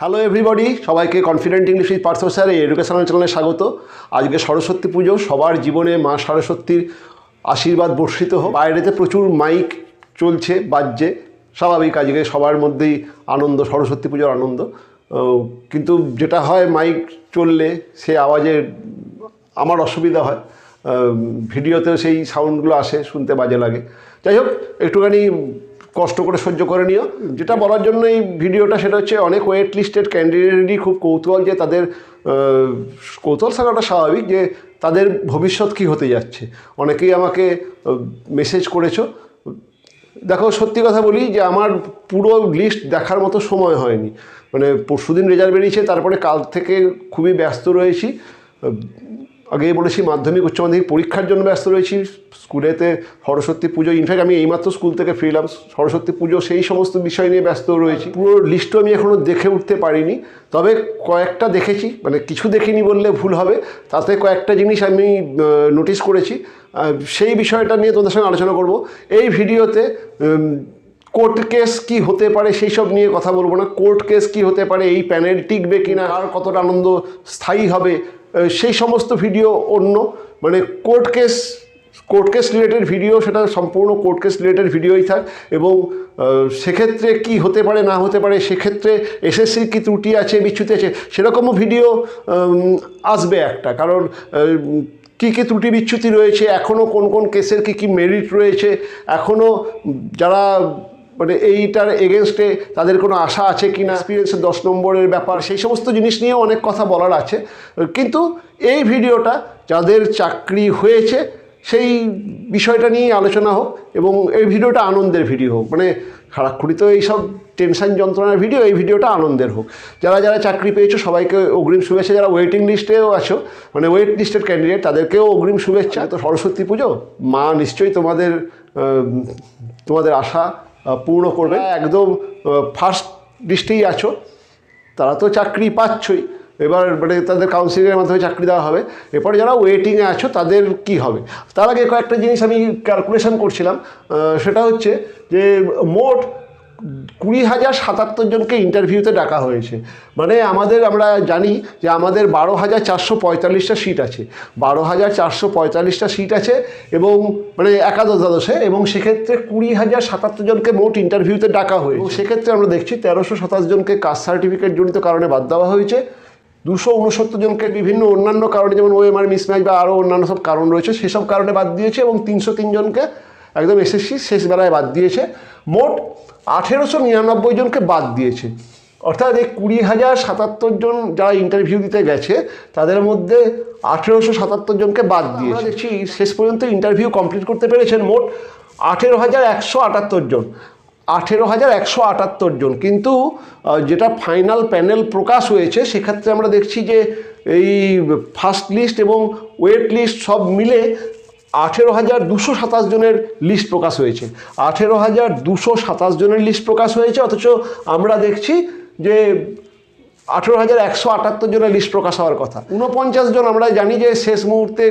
Hello everybody সবাইকে confident English with Partha sir এই educational চ্যানেলে স্বাগত। আজকে সরস্বতী পুজো। সবার জীবনে মা সরস্বতীর আশীর্বাদ বর্ষিত হোক। বাইরেতে প্রচুর মাইক চলছে, বাজছে। স্বাভাবিক, আজকে সবার মধ্যেই আনন্দ, সরস্বতী পুজোর আনন্দ। কিন্তু যেটা হয় মাইক চললে সে আওয়াজে আমার অসুবিধা হয়। ভিডিওতেও সেই সাউন্ডগুলো আসে, শুনতে বাজে লাগে। যাই হোক, একটুখানি কষ্ট করে সহ্য করে নিও। যেটা বলার জন্য এই ভিডিওটা সেটা হচ্ছে অনেক ওয়েট লিস্টেড ক্যান্ডিডেটেরই খুব কৌতূহল যে তাদের কৌতূহল থাকাটা স্বাভাবিক যে তাদের ভবিষ্যৎ কী হতে যাচ্ছে। অনেকেই আমাকে মেসেজ করেছ। দেখো, সত্যি কথা বলি যে আমার পুরো লিস্ট দেখার মতো সময় হয়নি। মানে পরশুদিন রেজাল্ট বেরিয়েছে, তারপরে কাল থেকে খুবই ব্যস্ত রয়েছি। আগেই বলেছি, মাধ্যমিক, উচ্চ মাধ্যমিক পরীক্ষার জন্য ব্যস্ত রয়েছি। স্কুলেতে সরস্বতী পুজো ইনফ্যাক্ট আমি এইমাত্র স্কুল থেকে ফিরলাম। সরস্বতী পুজো সেই সমস্ত বিষয় নিয়ে ব্যস্ত রয়েছি। পুরো লিস্টও আমি এখনও দেখে উঠতে পারিনি। তবে কয়েকটা দেখেছি মানে কিছু দেখিনি বললে ভুল হবে। তাতে কয়েকটা জিনিস আমি নোটিস করেছি। সেই বিষয়টা নিয়ে তোমাদের সঙ্গে আলোচনা করব। এই ভিডিওতে কোর্ট কেস কি হতে পারে সেই সব নিয়ে কথা বলব না। কোর্ট কেস কি হতে পারে, এই প্যানেল টিকবে কি না আর কতটা আনন্দ স্থায়ী হবে সেই সমস্ত ভিডিও অন্য। মানে court case court case related video, সেটা সম্পূর্ণ কোর্ট কেস রিলেটেড ভিডিওই থাক এবং সেক্ষেত্রে কি হতে পারে, না হতে পারে, সেক্ষেত্রে এসএসসির কি ত্রুটি আছে, বিচ্যুতি আছে, সেরকমও ভিডিও আসবে একটা। কারণ কী কী ত্রুটি বিচ্যুতি রয়েছে এখনও কোন কোন কেসের কী কী মেরিট রয়েছে এখনও যারা মানে এইটার এগেনস্টে তাদের কোনো আশা আছে কি না এক্সপিরিয়েন্সের দশ নম্বরের ব্যাপার, সেই সমস্ত জিনিস নিয়ে অনেক কথা বলার আছে। কিন্তু এই ভিডিওটা যাদের চাকরি হয়েছে, সেই বিষয়টা নিয়েই আলোচনা হোক এবং এই ভিডিওটা আনন্দের ভিডিও হোক। মানে সারাক্ষণই তো এইসব টেনশন যন্ত্রণার ভিডিও এই ভিডিওটা আনন্দের হোক। যারা যারা চাকরি পেয়েছ, সবাইকে অগ্রিম শুভেচ্ছা। যারা ওয়েটিং লিস্টেও আছো মানে ওয়েট লিস্টের ক্যান্ডিডেট তাদেরকেও অগ্রিম শুভেচ্ছা। তো সরস্বতী পুজো, মা নিশ্চয়ই তোমাদের তোমাদের আশা পূর্ণ করবে। একদম। ফার্স্ট লিস্টেই আছো। তারা তো চাকরি পাচ্ছই। এবার মানে তাদের কাউন্সিলিংয়ের মাধ্যমে চাকরি দেওয়া হবে। এরপরে যারা ওয়েটিংয়ে আছো তাদের কি হবে? তার আগে কয়েকটা জিনিস আমি ক্যালকুলেশন করছিলাম। সেটা হচ্ছে যে মোট কুড়ি হাজার সাতাত্তর জনকে ইন্টারভিউতে ডাকা হয়েছে। মানে আমাদের আমরা জানি যে আমাদের বারো হাজার চারশো পঁয়তাল্লিশটা সিট আছে। বারো হাজার চারশো পঁয়তাল্লিশটা সিট আছে এবং মানে একাদশ দ্বাদশে এবং সেক্ষেত্রে কুড়ি হাজার সাতাত্তর জনকে মোট ইন্টারভিউতে ডাকা হয়েছে। সেক্ষেত্রে আমরা দেখছি তেরোশো সাতাশ জনকে কাস্ট সার্টিফিকেট জনিত কারণে বাদ দেওয়া হয়েছে। দুশো উনসত্তর জনকে বিভিন্ন অন্যান্য কারণে যেমন ওএমআর মিসম্যাচ বা আরও অন্যান্য সব কারণ রয়েছে, সেসব কারণে বাদ দিয়েছে এবং তিনশো জনকে একদম এসএসসি শেষ বেলায় বাদ দিয়েছে। মোট আঠেরোশো নিরানব্বই জনকে বাদ দিয়েছে। অর্থাৎ এই কুড়ি হাজার সাতাত্তর জন যারা ইন্টারভিউ দিতে গেছে তাদের মধ্যে আঠেরোশো সাতাত্তর জনকে বাদ দিয়েছে। দেখছি শেষ পর্যন্ত ইন্টারভিউ কমপ্লিট করতে পেরেছেন মোট আঠেরো হাজার একশো আটাত্তর জন। আঠেরো হাজার একশো আটাত্তর জন। কিন্তু যেটা ফাইনাল প্যানেল প্রকাশ হয়েছে সেক্ষেত্রে আমরা দেখছি যে এই ফার্স্ট লিস্ট এবং ওয়েট লিস্ট সব মিলে আঠেরো হাজার দুশো সাতাশ জনের লিস্ট প্রকাশ হয়েছে। আঠেরো হাজার দুশো সাতাশ জনের লিস্ট প্রকাশ হয়েছে, অথচ আমরা দেখছি যে আঠেরো হাজার একশো আটাত্তর জনের লিস্ট প্রকাশ হওয়ার কথা। ঊনপঞ্চাশ জন আমরা জানি যে শেষ মুহূর্তে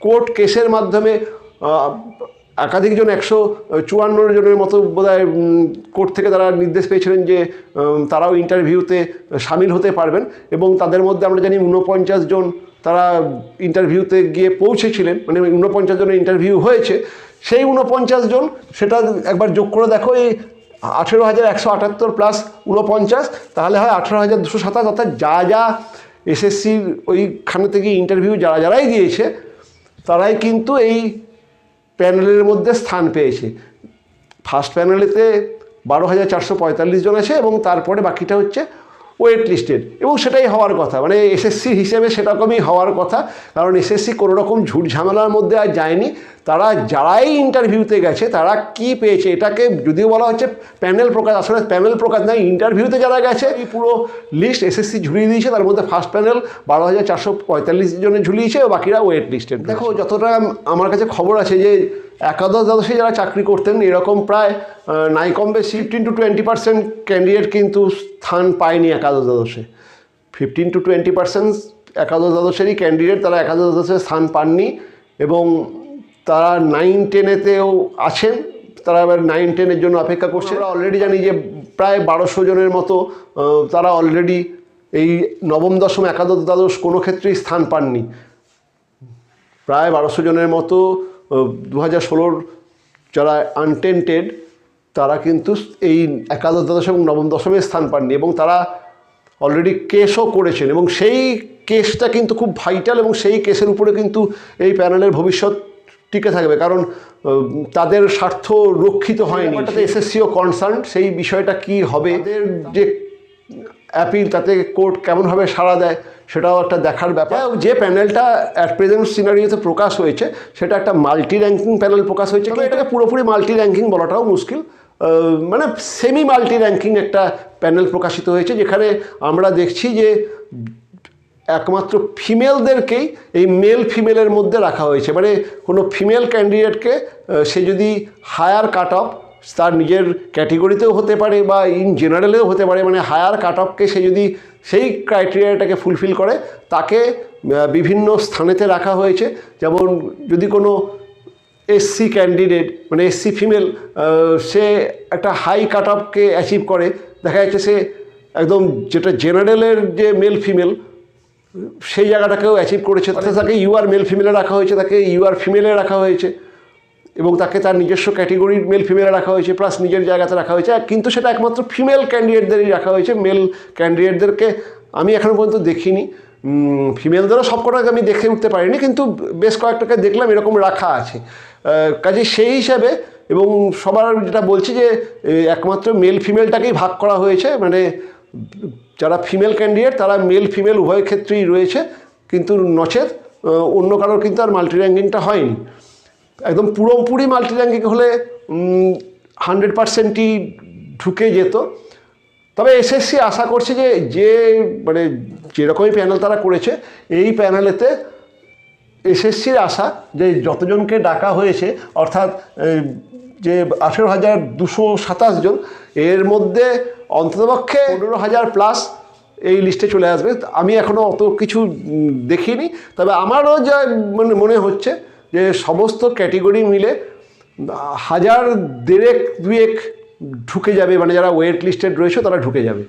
কোর্ট কেসের মাধ্যমে একাধিকজন একশো চুয়ান্ন জনের মতো বোধহয় কোর্ট থেকে তারা নির্দেশ পেয়েছিলেন যে তারাও ইন্টারভিউতে সামিল হতে পারবেন এবং তাদের মধ্যে আমরা জানি ঊনপঞ্চাশ জন তারা ইন্টারভিউতে গিয়ে পৌঁছেছিলেন মানে ঊনপঞ্চাশ জনের ইন্টারভিউ হয়েছে, সেই ঊনপঞ্চাশ জন সেটা একবার যোগ করে দেখো, এই আঠেরো হাজার একশো আটাত্তর প্লাস ঊনপঞ্চাশ, তাহলে হয় আঠেরো হাজার দুশো সাতাশ, অর্থাৎ যা যা এসএসসির ওইখানে থেকে ইন্টারভিউ যারা যারাই দিয়েছে, তারাই কিন্তু এই প্যানেলের মধ্যে স্থান পেয়েছে। ফার্স্ট প্যানেলেতে বারো হাজার চারশো পঁয়তাল্লিশ জন আছে এবং তারপরে বাকিটা হচ্ছে ওয়েট লিস্টেড এবং সেটাই হওয়ার কথা। মানে এসএসসি হিসেবে সেরকমই হওয়ার কথা। কারণ এসএসসি কোনো রকম ঝুট ঝামেলার মধ্যে আর যায়নি। তারা যারাই ইন্টারভিউতে গেছে, তারা কি পেয়েছে, এটাকে যদিও বলা হচ্ছে প্যানেল প্রকাশ, আসলে প্যানেল প্রকাশ নয় ইন্টারভিউতে যারা গেছে, এই পুরো লিস্ট এসএসসি ঝুলিয়ে দিয়েছে। তার মধ্যে ফার্স্ট প্যানেল বারো হাজার চারশো পঁয়তাল্লিশ জনে ঝুলিয়েছে, বাকিরা ওয়েট লিস্টেড দেখো, যতটা আমার কাছে খবর আছে যে একাদশ দ্বাদশে যারা চাকরি করতেন, এরকম প্রায় নাই কম বেশি fifteen to twenty percent candidate কিন্তু স্থান পায়নি একাদশ দ্বাদশে। ফিফটিন টু টোয়েন্টি পার্সেন্ট একাদশ দ্বাদশেরই ক্যান্ডিডেট তারা একাদশ দ্বাদশে স্থান পাননি এবং তারা নাইন টেনেতেও আছেন। তারা এবার নাইন টেনের জন্য অপেক্ষা করছে। আমরা অলরেডি জানি যে প্রায় বারোশো জনের মতো তারা অলরেডি এই নবম, দশম, একাদশ, দ্বাদশ কোনো ক্ষেত্রেই স্থান পাননি। প্রায় বারোশো জনের মতো দু হাজার ষোলোর যারা আনটেন্টেড তারা কিন্তু এই একাদশ দ্বাদশ এবং নবম দশমে স্থান পাননি এবং তারা অলরেডি কেসও করেছেন এবং সেই কেসটা কিন্তু খুব ভাইটাল এবং সেই কেসের উপরে কিন্তু এই প্যানেলের ভবিষ্যৎ টিকে থাকবে। কারণ তাদের স্বার্থ রক্ষিত হয়নি। এসএসসিও কনসার্ন সেই বিষয়টা কি হবে যে অ্যাপিল তাতে কোর্ট কেমনভাবে সাড়া দেয় সেটাও একটা দেখার ব্যাপার। যে প্যানেলটা অ্যাট প্রেজেন্ট সিনারিওতে প্রকাশ হয়েছে সেটা একটা মাল্টি র্যাঙ্কিং প্যানেল প্রকাশ হয়েছে কিন্তু এটাকে পুরোপুরি মাল্টি র্যাঙ্কিং বলাটাও মুশকিল। মানে সেমি মাল্টি র্যাঙ্কিং একটা প্যানেল প্রকাশিত হয়েছে যেখানে আমরা দেখছি যে একমাত্র ফিমেলদেরকেই এই মেল ফিমেলের মধ্যে রাখা হয়েছে। মানে কোনো ফিমেল ক্যান্ডিডেটকে সে যদি হায়ার কাট অফ তার নিজের ক্যাটেগরিতেও হতে পারে বা ইন জেনারেলেও হতে পারে মানে হায়ার কাট অফকে সে যদি সেই ক্রাইটেরিয়াটাকে ফুলফিল করে তাকে বিভিন্ন স্থানেতে রাখা হয়েছে। যেমন যদি কোনো এসসি ক্যান্ডিডেট মানে এসসি ফিমেল সে একটা হাই কাট অফকে অ্যাচিভ করে দেখা যাচ্ছে সে একদম যেটা জেনারেলের যে মেল ফিমেল সেই জায়গাটাকেও অ্যাচিভ করেছে। অর্থাৎ তাকে ইউআর মেল ফিমেলে রাখা হয়েছে তাকে ইউআর ফিমেলে রাখা হয়েছে। এবং তাকে তার নিজস্ব ক্যাটেগরির মেল ফিমেলে রাখা হয়েছে প্লাস নিজের জায়গাতে রাখা হয়েছে। কিন্তু সেটা একমাত্র ফিমেল ক্যান্ডিডেটদেরই রাখা হয়েছে। মেল ক্যান্ডিডেটদেরকে আমি এখনও পর্যন্ত দেখিনি। ফিমেলদেরও সবকটাকে আমি দেখে উঠতে পারিনি, কিন্তু বেশ কয়েকটাকে দেখলাম, এরকম রাখা আছে। কাজে সেই হিসাবে এবং সবার যেটা বলছি যে একমাত্র মেল ফিমেলটাকেই ভাগ করা হয়েছে। মানে যারা ফিমেল ক্যান্ডিডেট তারা মেল ফিমেল উভয় ক্ষেত্রেই রয়েছে, কিন্তু নচেত অন্য কারোর কিন্তু আর মাল্টি র্যাঙ্কিংটা হয়নি। একদম পুরোপুরি মাল্টি র্যাঙ্কিং হলে হান্ড্রেড পার্সেন্টই ঢুকে যেত। তবে এসএসসি আশা করছে যে যে মানে যেরকমই প্যানেল তারা করেছে, এই প্যানেলেতে এসএসসির আশা যে, যতজনকে ডাকা হয়েছে, অর্থাৎ যে আঠেরো হাজার দুশো সাতাশ জন, এর মধ্যে অন্ততপক্ষে পনেরো হাজার প্লাস এই লিস্টে চলে আসবে। আমি এখনও অত কিছু দেখিনি। তবে আমারও যা মানে মনে হচ্ছে যে সমস্ত ক্যাটেগরি মিলে হাজার দেড়েক দুয়েক ঢুকে যাবে মানে যারা ওয়েট লিস্টেড রয়েছে তারা ঢুকে যাবে।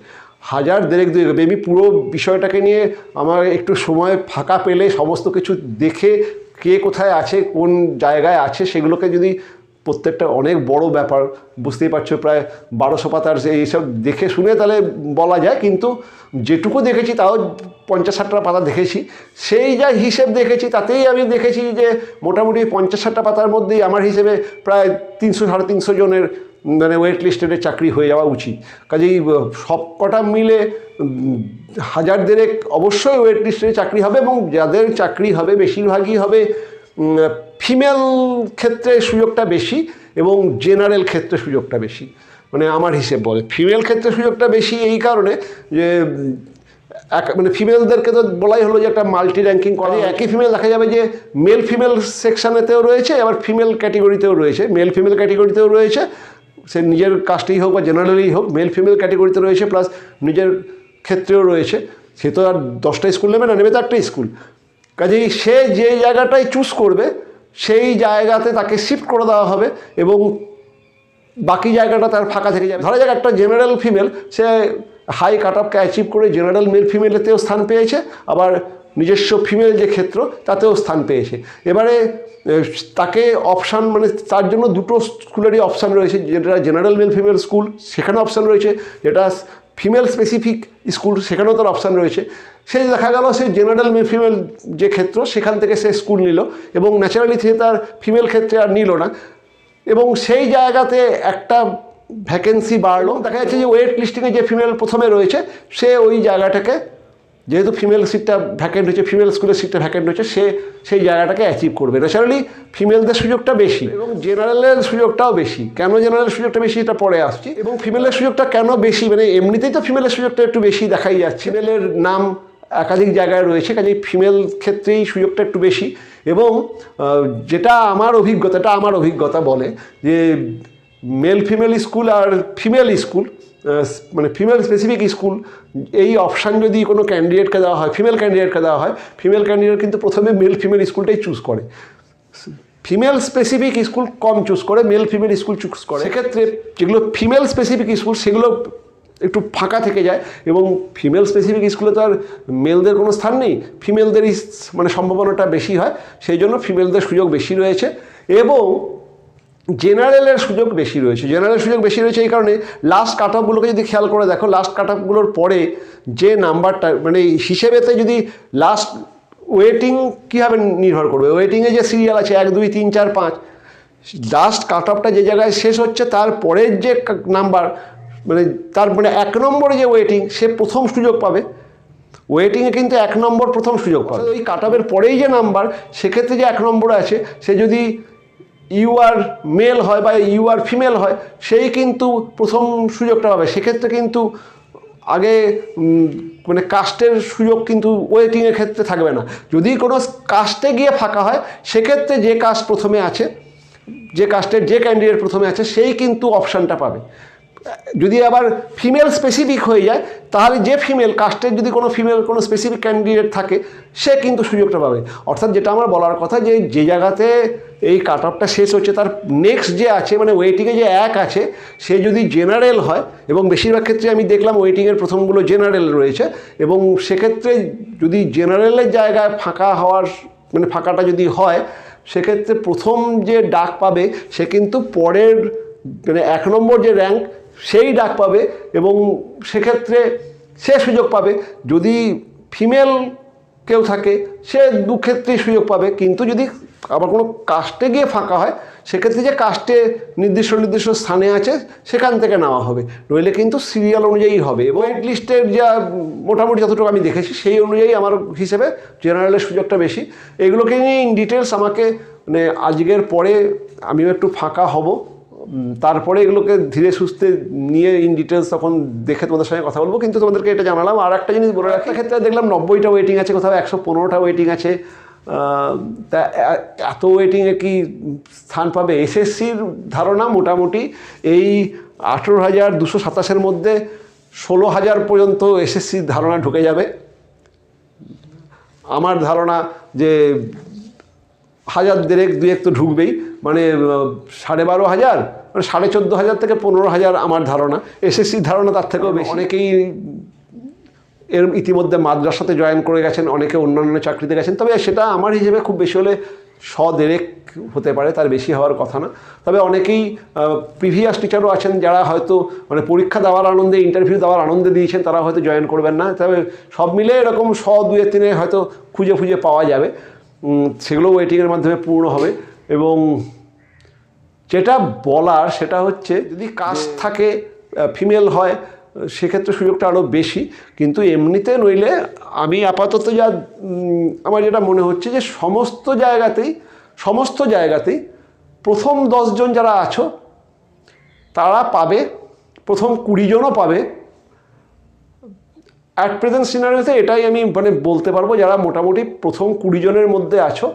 হাজার দেড়েক দুয়েক বেবি পুরো বিষয়টাকে নিয়ে আমার একটু সময় ফাঁকা পেলে, সমস্ত কিছু দেখে কে কোথায় আছে, কোন জায়গায় আছে, সেগুলোকে যদি প্রত্যেকটা অনেক বড় ব্যাপার, বুঝতেই পারছ, প্রায় বারোশো পাতার এইসব দেখে শুনে তাহলে বলা যায়, কিন্তু যেটুকু দেখেছি তাও পঞ্চাশ ষাটটা পাতা দেখেছি। সেই যা হিসেব দেখেছি, তাতেই আমি দেখেছি যে মোটামুটি পঞ্চাশ ষাটটা পাতার মধ্যেই আমার হিসেবে প্রায় তিনশো, সাড়ে তিনশো জনের মানে ওয়েট লিস্টেডের চাকরি হয়ে যাওয়া উচিত। কাজেই সব কটা মিলে হাজার দেড়েক অবশ্যই ওয়েট লিস্টের চাকরি হবে এবং যাদের চাকরি হবে, বেশিরভাগই হবে ফিমেল ক্ষেত্রে সুযোগটা বেশি এবং জেনারেল ক্ষেত্রে সুযোগটা বেশি। মানে আমার হিসেব বলে ফিমেল ক্ষেত্রে সুযোগটা বেশি এই কারণে যে এক মানে ফিমেলদেরকে তো বলাই হলো যে একটা মাল্টি র্যাঙ্কিং করা একই ফিমেল দেখা যাবে যে মেল ফিমেল সেকশানেতেও রয়েছে আবার ফিমেল ক্যাটেগরিতেও রয়েছে। মেল ফিমেল ক্যাটেগরিতেও রয়েছে সে নিজের কাস্টেই হোক বা জেনারেলেই হোক মেল ফিমেল ক্যাটেগরিতে রয়েছে প্লাস নিজের ক্ষেত্রেও রয়েছে। সে তো আর দশটা স্কুল নেবে না নেবে তো একটা স্কুল। কাজেই সে যে জায়গাটাই চুজ করবে, সেই জায়গাতে তাকে শিফট করে দেওয়া হবে এবং বাকি জায়গাটা তার ফাঁকা থেকে যাবে। ধরা যাক একটা জেনারেল ফিমেল সে হাই কাট অফকে অ্যাচিভ করে জেনারেল মেল ফিমেলেতেও স্থান পেয়েছে, আবার নিজস্ব ফিমেল যে ক্ষেত্র, তাতেও স্থান পেয়েছে। এবারে তাকে অপশান মানে তার জন্য দুটো স্কুলেরই অপশান রয়েছে, যেটা জেনারেল মেল ফিমেল স্কুল সেখানে অপশান রয়েছে, যেটা ফিমেল স্পেসিফিক স্কুল সেখানেও তার অপশান রয়েছে। সে দেখা গেল, সে জেনারেল ফিমেল যে ক্ষেত্র, সেখান থেকে সে স্কুল নিল এবং ন্যাচারালি সে তার ফিমেল ক্ষেত্রে আর নিল না। এবং সেই জায়গাতে একটা ভ্যাকেন্সি বাড়লো। দেখা যাচ্ছে যে ওয়েট লিস্টিংয়ে যে ফিমেল প্রথমে রয়েছে, সে ওই জায়গাটাকে যেহেতু ফিমেল সিটটা ভ্যাকেন্ট হয়েছে ফিমেল স্কুলের সিটটা ভ্যাকেন্ট হয়েছে, সে, সেই জায়গাটাকে অ্যাচিভ করবে। ন্যাচারালি ফিমেলদের সুযোগটা বেশি এবং জেনারেলের সুযোগটাও বেশি। কেন জেনারেল সুযোগটা বেশি এটা পরে আসছি। এবং ফিমেলের সুযোগটা কেন বেশি? মানে এমনিতেই তো ফিমেলের সুযোগটা একটু বেশি দেখাই যাচ্ছে। ফিমেলের নাম একাধিক জায়গায় রয়েছে, কাজেই ফিমেল ক্ষেত্রেই সুযোগটা একটু বেশি। এবং যেটা আমার অভিজ্ঞতা, এটা আমার অভিজ্ঞতা বলে যে মেল ফিমেল স্কুল আর ফিমেল স্কুল মানে ফিমেল স্পেসিফিক স্কুল এই অপশান যদি কোনো ক্যান্ডিডেটকে দেওয়া হয় ফিমেল ক্যান্ডিডেটকে দেওয়া হয় ফিমেল ক্যান্ডিডেট কিন্তু প্রথমে মেল ফিমেল স্কুলটাই চুজ করে। ফিমেল স্পেসিফিক স্কুল কম চুজ করে মেল ফিমেল স্কুল চুজ করে। সেক্ষেত্রে যেগুলো ফিমেল স্পেসিফিক স্কুল সেগুলো একটু ফাঁকা থেকে যায় এবং ফিমেল স্পেসিফিক স্কুলে তো আর মেলদের কোনো স্থান নেই ফিমেলদেরই মানে সম্ভাবনাটা বেশি হয়, সেই জন্য ফিমেলদের সুযোগ বেশি রয়েছে। এবং জেনারেলের সুযোগ বেশি রয়েছে। জেনারেল সুযোগ বেশি রয়েছে এই কারণে লাস্ট কাট অফগুলোকে যদি খেয়াল করে দেখো লাস্ট কাট অফগুলোর পরে যে নাম্বারটা মানে হিসেবেতে যদি লাস্ট ওয়েটিং কীভাবে নির্ভর করবে? ওয়েটিংয়ে যে সিরিয়াল আছে এক দুই তিন চার পাঁচ লাস্ট কাট অফটা যে জায়গায় শেষ হচ্ছে তার পরের যে নাম্বার মানে তার মানে এক নম্বরে যে ওয়েটিং সে প্রথম সুযোগ পাবে। ওয়েটিংয়ে কিন্তু এক নম্বর প্রথম সুযোগ পাবে। ওই কাট অফের পরেই যে নাম্বার সেক্ষেত্রে যে এক নম্বরে আছে সে যদি ইউ আর মেল হয় বা ইউ আর ফিমেল হয়, সেই কিন্তু প্রথম সুযোগটা পাবে। সেক্ষেত্রে কিন্তু আগে মানে কাস্টের সুযোগ কিন্তু ওয়েটিংয়ের ক্ষেত্রে থাকবে না। যদি কোনো কাস্টে গিয়ে ফাঁকা হয়, সেক্ষেত্রে যে কাস্ট প্রথমে আছে, যে কাস্টের যে ক্যান্ডিডেট প্রথমে আছে, সেই কিন্তু অপশানটা পাবে। যদি আবার ফিমেল স্পেসিফিক হয়ে যায়, তাহলে যে ফিমেল কাস্টের যদি কোনো ফিমেল কোনো স্পেসিফিক ক্যান্ডিডেট থাকে, সে কিন্তু সুযোগটা পাবে। অর্থাৎ যেটা আমার বলার কথা যে যে জায়গাতে এই কাট অফটা শেষ হচ্ছে, তার নেক্সট যে আছে মানে ওয়েটিংয়ে যে এক আছে, সে যদি জেনারেল হয়, এবং বেশিরভাগ ক্ষেত্রে আমি দেখলাম ওয়েটিংয়ের প্রথমগুলো জেনারেল রয়েছে, এবং সেক্ষেত্রে যদি জেনারেলের জায়গায় ফাঁকা হওয়ার মানে ফাঁকাটা যদি হয়, সেক্ষেত্রে প্রথম যে ডাক পাবে, সে কিন্তু পরের মানে এক নম্বর যে র্যাঙ্ক সেই ডাক পাবে এবং সেক্ষেত্রে সে সুযোগ পাবে। যদি ফিমেল কেউ থাকে, সে দুক্ষেত্রেই সুযোগ পাবে। কিন্তু যদি আবার কোনো কাস্টে গিয়ে ফাঁকা হয়, সেক্ষেত্রে যে কাস্টে নির্দিষ্ট নির্দিষ্ট স্থানে আছে, সেখান থেকে নেওয়া হবে। নইলে কিন্তু সিরিয়াল অনুযায়ী হবে এবং ওয়েট লিস্টের যা মোটামুটি যতটুকু আমি দেখেছি, সেই অনুযায়ী আমার হিসেবে জেনারেলের সুযোগটা বেশি। এগুলোকে নিয়ে ইন ডিটেলস আমাকে মানে আজকের পরে আমিও একটু ফাঁকা হব। তারপরে এগুলোকে ধীরে সুস্থে নিয়ে ইন ডিটেলস তখন দেখে তোমাদের সঙ্গে কথা বলব। কিন্তু তোমাদেরকে এটা জানালাম। আর একটা জিনিস বলে রাখি ক্ষেত্রে দেখলাম নব্বইটা ওয়েটিং আছে, কোথাও একশো পনেরোটা ওয়েটিং আছে। তা এত ওয়েটিংয়ে কি স্থান পাবে? এসএসসির ধারণা মোটামুটি এই আঠেরো হাজার দুশো সাতাশের মধ্যে ষোলো হাজার পর্যন্ত এসএসসির ধারণা ঢুকে যাবে। আমার ধারণা যে হাজার দেড়েক দুয়েক তো ঢুকবেই। মানে সাড়ে বারো হাজার মানে সাড়ে চোদ্দ হাজার থেকে পনেরো হাজার আমার ধারণা। এসএসসির ধারণা তার থেকেও বেশি। অনেকেই এর ইতিমধ্যে মাদ্রাসাতে জয়েন করে গেছেন অনেকে অন্যান্য চাকরিতে গেছেন। তবে সেটা আমার হিসেবে খুব বেশি হলে শ দেড়েক হতে পারে তার বেশি হওয়ার কথা না। তবে অনেকেই প্রিভিয়াস টিচারও আছেন যারা হয়তো মানে পরীক্ষা দেওয়ার আনন্দে ইন্টারভিউ দেওয়ার আনন্দে দিয়েছেন তারা হয়তো জয়েন করবেন না। তবে সব মিলে এরকম শ দুয়ে তিনে হয়তো খুঁজে খুঁজে পাওয়া যাবে। সেগুলো ওয়েটিংয়ের মাধ্যমে পূর্ণ হবে এবং যেটা বলার সেটা হচ্ছে যদি কাস্ট থাকে ফিমেল হয় সেক্ষেত্রে সুযোগটা আরও বেশি। কিন্তু এমনিতে নইলে আমি আপাতত যা আমার যেটা মনে হচ্ছে যে সমস্ত জায়গাতেই সমস্ত জায়গাতেই প্রথম দশজন যারা আছো তারা পাবে প্রথম কুড়িজনও পাবে অ্যাট প্রেজেন্ট সিনারিওতে এটাই আমি মানে বলতে পারব যারা মোটামুটি প্রথম কুড়ি জনের মধ্যে আছো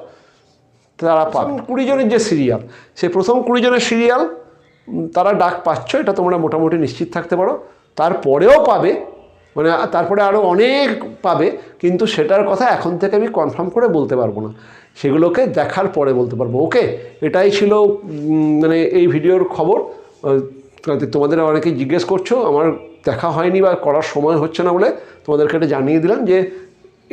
তারা পাবে। কুড়ি জনের যে সিরিয়াল সেই প্রথম কুড়ি জনের সিরিয়াল তারা ডাক পাচ্ছ এটা তোমরা মোটামুটি নিশ্চিত থাকতে পারো। তারপরেও পাবে মানে তারপরে আরও অনেক পাবে কিন্তু সেটার কথা এখন থেকে আমি কনফার্ম করে বলতে পারব না। সেগুলোকে দেখার পরে বলতে পারব। ওকে এটাই ছিল মানে এই ভিডিওর খবর। তোমাদের অনেকেই জিজ্ঞেস করছ আমার দেখা হয়নি বা করার সময় হচ্ছে না বলে তোমাদেরকে এটা জানিয়ে দিলাম যে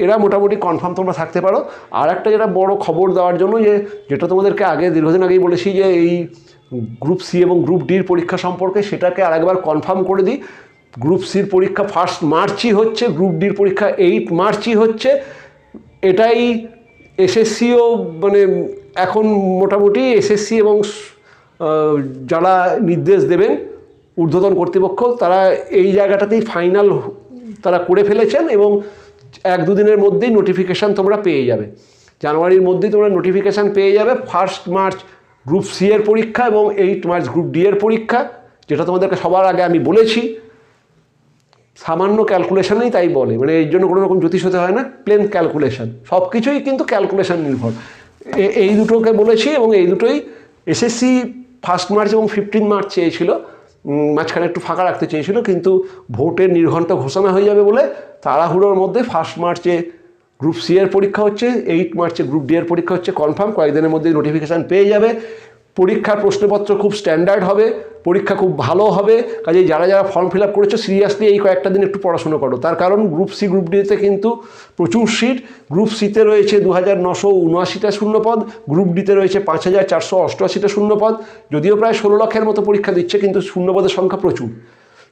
এরা মোটামুটি কনফার্ম তোমরা থাকতে পারো। আর একটা যেটা বড় খবর দেওয়ার জন্য যে, যেটা তোমাদেরকে আগে দীর্ঘদিন আগেই বলেছি যে, এই গ্রুপ সি এবং গ্রুপ ডির পরীক্ষা সম্পর্কে সেটাকে আরেকবার কনফার্ম করে দিই। গ্রুপ সির পরীক্ষা ফার্স্ট মার্চই হচ্ছে গ্রুপ ডির পরীক্ষা এইট মার্চই হচ্ছে। এটাই এসএসসিও মানে এখন মোটামুটি এসএসসি এবং যারা নির্দেশ দেবেন ঊর্ধ্বতন কর্তৃপক্ষ, তারা এই জায়গাটাতেই ফাইনাল তারা করে ফেলেছেন এবং এক দুদিনের মধ্যেই নোটিফিকেশান তোমরা পেয়ে যাবে। জানুয়ারির মধ্যেই তোমরা নোটিফিকেশান পেয়ে যাবে ফার্স্ট মার্চ গ্রুপ সি এর পরীক্ষা এবং এইট মার্চ গ্রুপ ডি এর পরীক্ষা, যেটা তোমাদেরকে সবার আগে আমি বলেছি। সামান্য ক্যালকুলেশনেই তাই বলে মানে এর জন্য কোনো রকম জ্যোতিষ হতে হয় না প্লেন ক্যালকুলেশন সব কিছুই কিন্তু ক্যালকুলেশন নির্ভর। এই দুটোকে বলেছি এবং এই দুটোই এসএসসি ফার্স্ট মার্চ এবং ফিফটিন মার্চ চেয়েছিল। মাঝখানে একটু ফাঁকা রাখতে চেয়েছিল, কিন্তু ভোটের নির্ঘণ্টা ঘোষণা হয়ে যাবে বলে তাড়াহুড়োর মধ্যে ফার্স্ট মার্চে গ্রুপ সি এর পরীক্ষা হচ্ছে এইট মার্চে গ্রুপ ডি এর পরীক্ষা হচ্ছে কনফার্ম কয়েকদিনের মধ্যে নোটিফিকেশান পেয়ে যাবে। পরীক্ষার প্রশ্নপত্র খুব স্ট্যান্ডার্ড হবে, পরীক্ষা খুব ভালো হবে কাজে যারা যারা ফর্ম ফিল আপ করেছ সিরিয়াসলি এই কয়েকটা দিন একটু পড়াশোনা করো। তার কারণ গ্রুপ সি গ্রুপ ডিতে কিন্তু প্রচুর সিট গ্রুপ সিতে রয়েছে দু হাজার নশো উনআশিটা শূন্যপদ গ্রুপ ডিতে রয়েছে পাঁচ হাজার চারশো অষ্টআশিটা শূন্যপদ, যদিও প্রায় ষোলো লক্ষের মতো পরীক্ষা দিচ্ছে, কিন্তু শূন্যপদের সংখ্যা প্রচুর।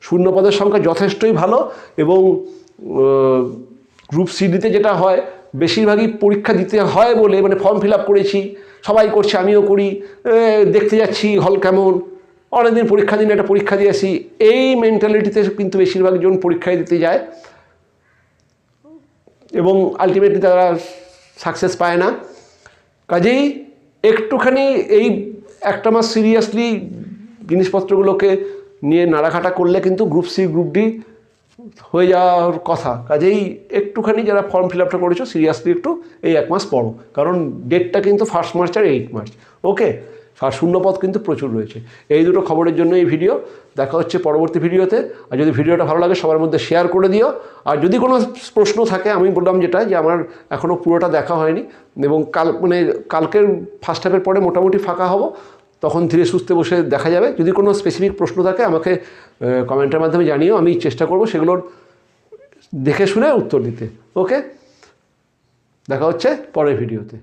শূন্যপদের সংখ্যা যথেষ্টই ভালো এবং গ্রুপ সি ডিতে যেটা হয়, বেশিরভাগই পরীক্ষা দিতে হয় বলে মানে ফর্ম ফিল আপ করেছি সবাই করছে, আমিও করি দেখতে যাচ্ছি হল কেমন। অনেকদিন পরীক্ষা দিন একটা পরীক্ষা দিয়ে আসি। এই মেন্টালিটিতে কিন্তু বেশিরভাগ জন পরীক্ষায় দিতে যায়। এবং আলটিমেটলি তারা সাকসেস পায় না। কাজেই একটুখানি এই একটা মাস সিরিয়াসলি জিনিসপত্রগুলোকে নিয়ে নাড়াঘাটা করলে কিন্তু গ্রুপ সি গ্রুপ ডি হয়ে যাওয়ার কথা। কাজেই একটুখানি যারা ফর্ম ফিল আপটা করেছ সিরিয়াসলি একটু এই এক মাস পড়ো। কারণ ডেটটা কিন্তু ফার্স্ট মার্চ আর এইট মার্চ ওকে আর শূন্যপথ কিন্তু প্রচুর রয়েছে। এই দুটো খবরের জন্য এই ভিডিও দেখা হচ্ছে পরবর্তী ভিডিওতে আর যদি ভিডিওটা ভালো লাগে, সবার মধ্যে শেয়ার করে দিও। আর যদি কোনো প্রশ্ন থাকে, আমি বললাম যেটা, যে আমার এখনও পুরোটা দেখা হয়নি। এবং কাল মানে কালকের ফার্স্ট হাফের পরে মোটামুটি ফাঁকা হব। তখন ধীরে সুস্থে বসে দেখা যাবে। যদি কোনো স্পেসিফিক প্রশ্ন থাকে, আমাকে কমেন্টের মাধ্যমে জানিও, আমি চেষ্টা করব সেগুলোর দেখে শুনে উত্তর দিতে। ওকে দেখা হচ্ছে পরের ভিডিওতে